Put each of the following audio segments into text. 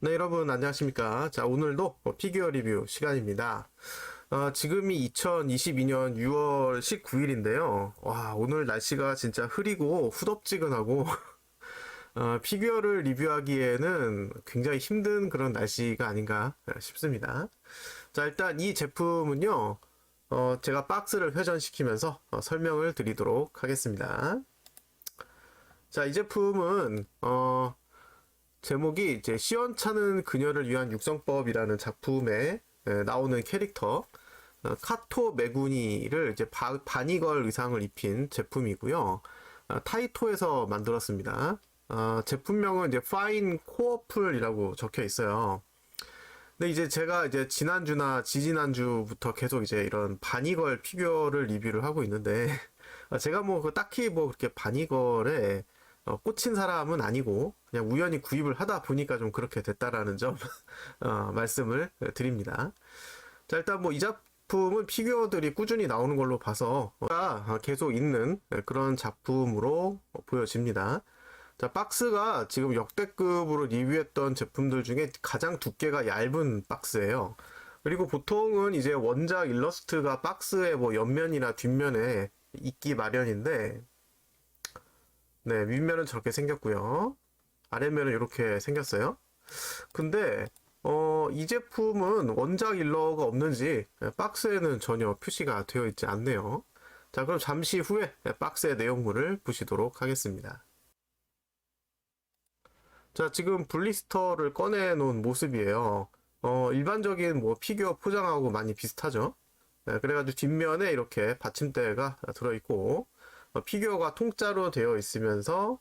네, 여러분 안녕하십니까. 자, 오늘도 뭐 피규어 리뷰 시간입니다. 어, 지금이 2022년 6월 19일인데요. 와, 오늘 날씨가 진짜 흐리고 후덥지근하고 어, 피규어를 리뷰하기에는 굉장히 힘든 그런 날씨가 아닌가 싶습니다. 자, 일단 이 제품은요. 어, 제가 박스를 회전시키면서 어, 설명을 드리도록 하겠습니다. 자, 이 제품은 어, 제목이 이제 시원찮은 그녀를 위한 육성법이라는 작품에 에, 나오는 캐릭터 어, 카토 메구니를 이제 바, 바니걸 의상을 입힌 제품이고요. 어, 타이토에서 만들었습니다. 어, 제품명은 이제 파인 코어풀이라고 적혀 있어요. 근데 이제 제가 이제 지난주나 지지난주부터 계속 이제 이런 바니걸 피규어를 리뷰를 하고 있는데 어, 제가 뭐 그 딱히 뭐 그렇게 바니걸에 어, 꽂힌 사람은 아니고 그냥 우연히 구입을 하다 보니까 좀 그렇게 됐다라는 점 어, 말씀을 드립니다. 자 일단 뭐 이 작품은 피규어들이 꾸준히 나오는 걸로 봐서 어, 계속 있는 그런 작품으로 보여집니다. 자 박스가 지금 역대급으로 리뷰했던 제품들 중에 가장 두께가 얇은 박스예요. 그리고 보통은 이제 원작 일러스트가 박스의 뭐 옆면이나 뒷면에 있기 마련인데 네, 윗면은 저렇게 생겼고요. 아랫면은 이렇게 생겼어요. 근데 어, 이 제품은 원작 일러가 없는지 박스에는 전혀 표시가 되어 있지 않네요. 자, 그럼 잠시 후에 박스의 내용물을 보시도록 하겠습니다. 자, 지금 블리스터를 꺼내 놓은 모습이에요. 어, 일반적인 뭐 피규어 포장하고 많이 비슷하죠. 네, 그래가지고 뒷면에 이렇게 받침대가 들어있고, 어, 피규어가 통짜로 되어 있으면서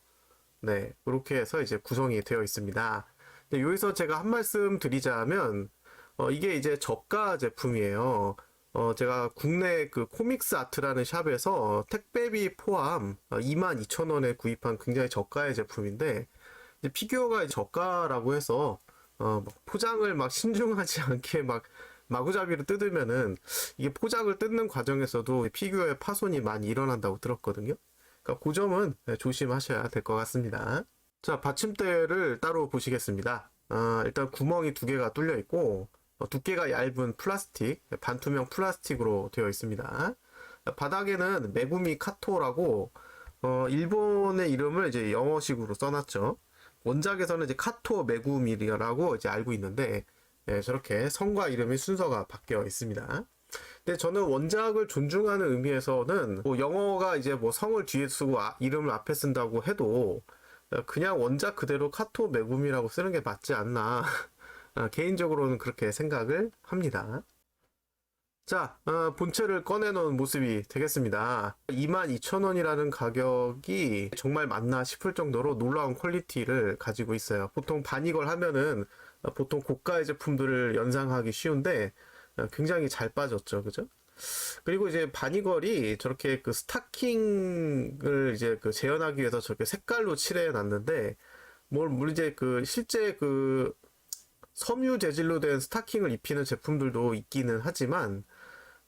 네 이렇게 해서 이제 구성이 되어 있습니다. 근데 여기서 제가 한 말씀 드리자면 어, 이게 이제 저가 제품이에요. 어, 제가 국내 그 코믹스 아트라는 샵에서 택배비 포함 22,000원에 구입한 굉장히 저가의 제품인데 피규어가 저가라고 해서 어, 막 포장을 막 신중하지 않게 막 마구잡이로 뜯으면은 이게 포장을 뜯는 과정에서도 피규어의 파손이 많이 일어난다고 들었거든요. 그러니까 그 점은 조심하셔야 될 것 같습니다. 자, 받침대를 따로 보시겠습니다. 아, 일단 구멍이 두 개가 뚫려 있고 어, 두께가 얇은 플라스틱, 반투명 플라스틱으로 되어 있습니다. 바닥에는 메구미 카토라고 어, 일본의 이름을 이제 영어식으로 써놨죠. 원작에서는 이제 카토 메구미라고 이제 알고 있는데 네, 저렇게 성과 이름의 순서가 바뀌어 있습니다. 근데 저는 원작을 존중하는 의미에서는 뭐 영어가 이제 뭐 성을 뒤에 쓰고 아, 이름을 앞에 쓴다고 해도 그냥 원작 그대로 카토 메구미라고 쓰는 게 맞지 않나 아, 개인적으로는 그렇게 생각을 합니다. 자, 어, 본체를 꺼내놓은 모습이 되겠습니다. 22,000원이라는 가격이 정말 맞나 싶을 정도로 놀라운 퀄리티를 가지고 있어요. 보통 반이걸 하면은 보통 고가의 제품들을 연상하기 쉬운데 굉장히 잘 빠졌죠. 그죠? 그리고 이제 바니걸이 저렇게 그 스타킹을 이제 그 재현하기 위해서 저렇게 색깔로 칠해 놨는데 뭘 물론 이제 그 실제 그 섬유 재질로 된 스타킹을 입히는 제품들도 있기는 하지만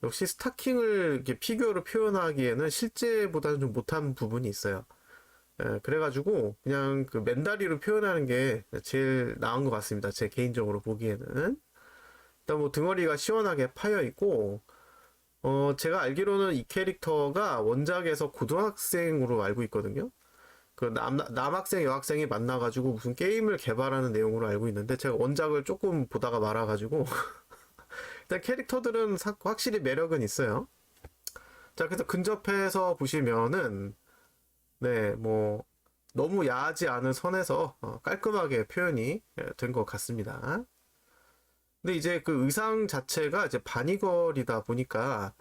역시 스타킹을 이렇게 피규어로 표현하기에는 실제보다는 좀 못한 부분이 있어요. 예, 그래가지고 그냥 그 맨다리로 표현하는 게 제일 나은 것 같습니다. 제 개인적으로 보기에는. 일단 뭐 등어리가 시원하게 파여 있고 어 제가 알기로는 이 캐릭터가 원작에서 고등학생으로 알고 있거든요. 그 남, 남학생 여학생이 만나가지고 무슨 게임을 개발하는 내용으로 알고 있는데 제가 원작을 조금 보다가 말아가지고 일단 캐릭터들은 사, 확실히 매력은 있어요. 자 그래서 근접해서 보시면은 네, 뭐 너무 야하지 않은 선에서 어, 깔끔하게 표현이 된 것 같습니다. 근데 이제 그 의상 자체가 이제 바니걸이다 보니까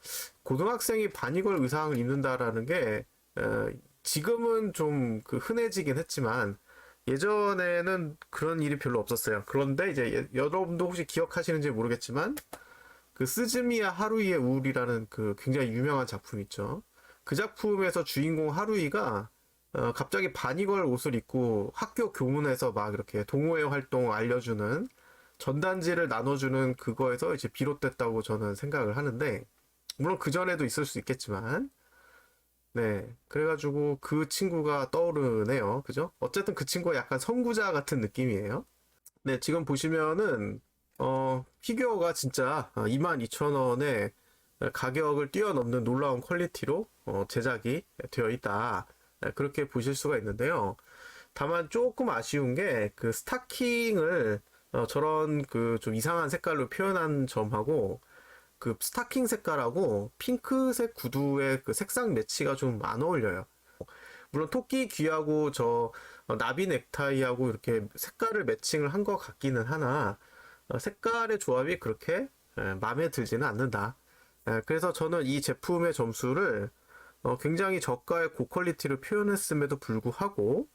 고등학생이 바니걸 의상을 입는다라는 게 어, 지금은 좀 그 흔해지긴 했지만 예전에는 그런 일이 별로 없었어요. 그런데 이제 예, 여러분도 혹시 기억하시는지 모르겠지만 그 스즈미야 하루이의 우울이라는 그 굉장히 유명한 작품 있죠. 그 작품에서 주인공 하루이가 어, 갑자기 바니걸 옷을 입고 학교 교문에서 막 이렇게 동호회 활동 알려주는 전단지를 나눠주는 그거에서 이제 비롯됐다고 저는 생각을 하는데 물론 그 전에도 있을 수 있겠지만 네 그래가지고 그 친구가 떠오르네요. 그죠? 어쨌든 그 친구가 약간 선구자 같은 느낌이에요. 네, 지금 보시면은 어, 피규어가 진짜 22,000원에 가격을 뛰어넘는 놀라운 퀄리티로 어, 제작이 되어 있다. 네, 그렇게 보실 수가 있는데요. 다만 조금 아쉬운 게 그 스타킹을 어, 저런 그 좀 이상한 색깔로 표현한 점하고 그 스타킹 색깔하고 핑크색 구두의 그 색상 매치가 좀 안 어울려요. 물론 토끼 귀하고 저 어, 나비 넥타이하고 이렇게 색깔을 매칭을 한 것 같기는 하나 어, 색깔의 조합이 그렇게 에, 마음에 들지는 않는다. 에, 그래서 저는 이 제품의 점수를 어, 굉장히 저가의 고퀄리티로 표현했음에도 불구하고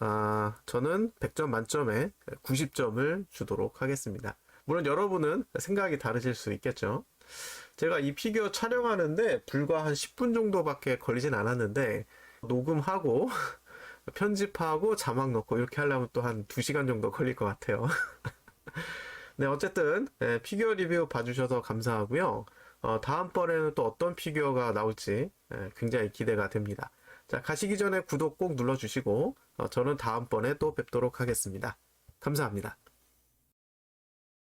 아, 저는 100점 만점에 90점을 주도록 하겠습니다. 물론 여러분은 생각이 다르실 수 있겠죠. 제가 이 피규어 촬영하는데 불과 한 10분 정도밖에 걸리진 않았는데 녹음하고 편집하고 자막 넣고 이렇게 하려면 또 한 2시간 정도 걸릴 것 같아요. 네, 어쨌든 예, 피규어 리뷰 봐주셔서 감사하고요. 어, 다음번에는 또 어떤 피규어가 나올지 예, 굉장히 기대가 됩니다. 자, 가시기 전에 구독 꼭 눌러주시고 어, 저는 다음번에 또 뵙도록 하겠습니다. 감사합니다.